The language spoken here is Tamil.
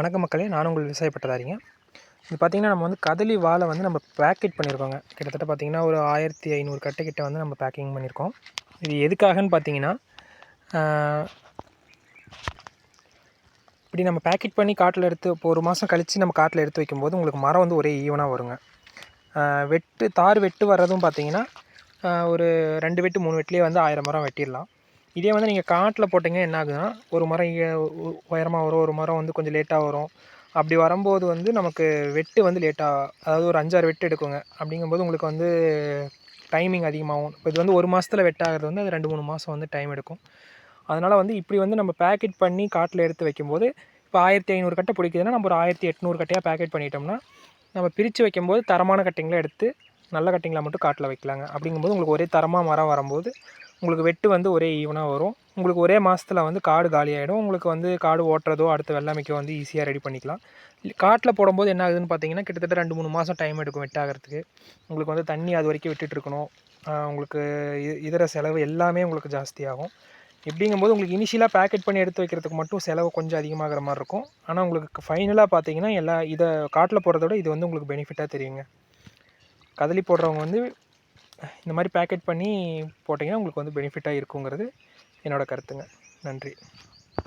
வணக்க மக்களே நான் உங்கள் விவசாய பட்டதாரிங்க. இது பார்த்திங்கன்னா நம்ம வந்து கதலி வாழை வந்து நம்ம பேக்கெட் பண்ணியிருக்கோங்க கிட்டத்தட்ட பார்த்திங்கன்னா ஒரு ஆயிரத்தி ஐநூறு கட்டை கிட்ட வந்து நம்ம பேக்கிங் பண்ணியிருக்கோம் இது எதுக்காகன்னு பார்த்தீங்கன்னா இப்படி நம்ம பேக்கெட் பண்ணி காட்டில் எடுத்து இப்போ ஒரு மாதம் கழித்து நம்ம காட்டில் எடுத்து வைக்கும்போது உங்களுக்கு மரம் வந்து ஒரே ஈவனாக வருங்க. வெட்டு தார் வெட்டு வர்றதும் பார்த்தீங்கன்னா ஒரு ரெண்டு வெட்டு மூணு வெட்டிலே வந்து ஆயிரம் மரம் வெட்டிடலாம். இதே வந்து நீங்கள் காட்டில் போட்டிங்க என்ன ஆகுதுன்னா ஒரு மரம் இங்கே உயரமாக வரும் ஒரு மரம் வந்து கொஞ்சம் லேட்டாக வரும். அப்படி வரும்போது வந்து நமக்கு வெட்டு வந்து லேட்டாக அதாவது ஒரு அஞ்சாறு வெட்டு எடுக்குங்க. அப்படிங்கும்போது உங்களுக்கு வந்து டைமிங் அதிகமாகும். இப்போ இது வந்து ஒரு மாதத்தில் வெட்டாகிறது வந்து அது ரெண்டு மூணு மாதம் வந்து டைம் எடுக்கும். அதனால் வந்து இப்படி வந்து நம்ம பேக்கெட் பண்ணி காட்டில் எடுத்து வைக்கும்போது இப்போ ஆயிரத்தி ஐநூறு கட்டை பிடிக்குதுன்னா நம்ம ஒரு ஆயிரத்தி எட்நூறு கட்டையாக பேக்கெட் பண்ணிட்டோம்னா நம்ம பிரித்து வைக்கும்போது தரமான கட்டிங்களை எடுத்து நல்ல கட்டிங்களை மட்டும் காட்டில் வைக்கலாங்க. அப்படிங்கும்போது உங்களுக்கு ஒரே தரமாக மரம் வரும்போது உங்களுக்கு வெட்டு வந்து ஒரே ஈவனாக வரும். உங்களுக்கு ஒரே மாதத்தில் வந்து காடு காலியாகிடும் உங்களுக்கு வந்து காடு ஓட்டுறதோ அடுத்த வெள்ளாமைக்கோ வந்து ஈஸியாக ரெடி பண்ணிக்கலாம். காட்டில் போடும்போது என்ன ஆகுதுன்னு பார்த்தீங்கன்னா கிட்டத்தட்ட ரெண்டு மூணு மாதம் டைம் எடுக்கும் வெட்டாகிறதுக்கு உங்களுக்கு வந்து தண்ணி அது வரைக்கும் விட்டுட்டுருக்கணும் உங்களுக்கு இதர செலவு எல்லாமே உங்களுக்கு ஜாஸ்தியாகும் எப்படிங்கும்போது உங்களுக்கு இனிஷியலாக பேக்கெட் பண்ணி எடுத்து வைக்கிறதுக்கு மட்டும் செலவு கொஞ்சம் அதிகமாகிற மாதிரி இருக்கும். ஆனால் உங்களுக்கு ஃபைனலாக பார்த்தீங்கன்னா எல்லா இதை காட்டில் போடுறத விட இது வந்து உங்களுக்கு பெனிஃபிட்டாக தெரியுங்க. கதலி போடுறவங்க வந்து இந்த மாதிரி பேக்கெட் பண்ணி போட்டிங்கன்னா உங்களுக்கு வந்து பெனிஃபிட்டாக இருக்குங்கிறது என்னோடய கருத்துங்க. நன்றி.